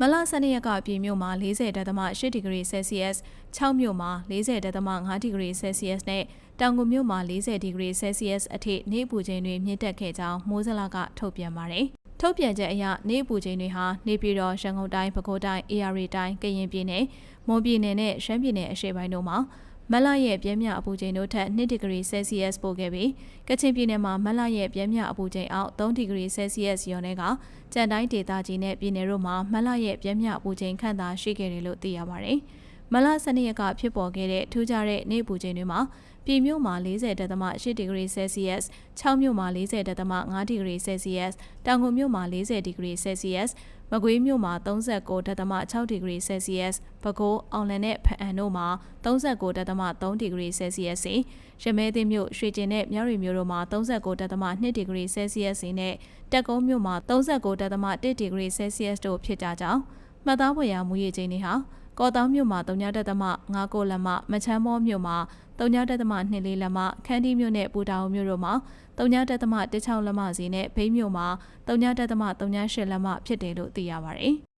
မလ12ရက်ကပြည်မြို့မှာ40.8ဒီဂရီဆဲလ်စီယပ်6မြို့မှာ40.5ဒီဂရီဆဲလ်စီယပ်နဲ့တောင်ငူမြို့မှာ40ဒီဂရီဆဲလ်စီယပ်အထိနေ့ပူချိန်တွေမြင့်တက်ခဲ့ကြောင်းမိုးစလကထုတ်ပြန်ပါတယ်။ထုတ်ပြန်ချက်အရနေ့ပူချိန်တွေဟာနေပြည်တော်ရန်ကုန်တိုင်းပဲခူးတိုင်း AR တိုင်းကရင်ပြည်နယ်မွန်ပြည်နယ်နဲ့ရှမ်းပြည်နယ်အရှေ့ပိုင်းတို့မှာ မလရဲ့ပြင်းပြအပူချိန်တို့ထက်2ဒီဂရီဆဲလ်စီယပ်ပိုခဲ့ပြီးကချင်ပြည်နယ်မှာမလရဲ့ပြင်းပြအပူချိန်အောက်3ဒီဂရီဆဲလ်စီယပ်ရော်နဲ့ကကြံတိုင်းဒေသကြီးနဲ့ပြည်နယ်တို့မှာမလရဲ့ပြင်းပြအပူချိန်ခန့်သာရှိခဲ့တယ်လို့သိရပါတယ်။ မလ12ရက်ကဖြစ်ပေါ်ခဲ့တဲ့ထူးခြားတဲ့နေ့ပူချိန်တွေမှာပြည်မြို့မှာ40.8ဒီဂရီဆဲလ်စီယပ်6မြို့မှာ40.5ဒီဂရီဆဲလ်စီယပ်တောင်ငူမြို့မှာ40ဒီဂရီဆဲလ်စီယပ်မကွေးမြို့မှာ39.6ဒီဂရီဆဲလ်စီယပ်ပဲခူးအောင်လန်နဲ့ဖအံတို့မှာ39.3ဒီဂရီဆဲလ်စီယပ်စီရမဲသိမြို့ရွှေကျင်နဲ့မြောက်ရီမြို့တို့မှာ39.2ဒီဂရီဆဲလ်စီယပ်စီနဲ့တက်ကုန်းမြို့မှာ39.1ဒီဂရီဆဲလ်စီယပ်တို့ဖြစ်ကြကြောင်းမှတ်သားဖွယ်ရာမူရည်ချိန်တွေဟာ ကော်တောင်းမြို့မှာ3.5ကိုလက်မမချမ်းမောမြို့မှာ3.24လက်မခန်းတီးမြို့နဲ့ပူတာအုံမြို့တို့မှာ3.16လက်မစီနဲ့ဘိန်းမြို့မှာ3.38လက်မဖြစ်တယ်လို့သိရပါတယ်။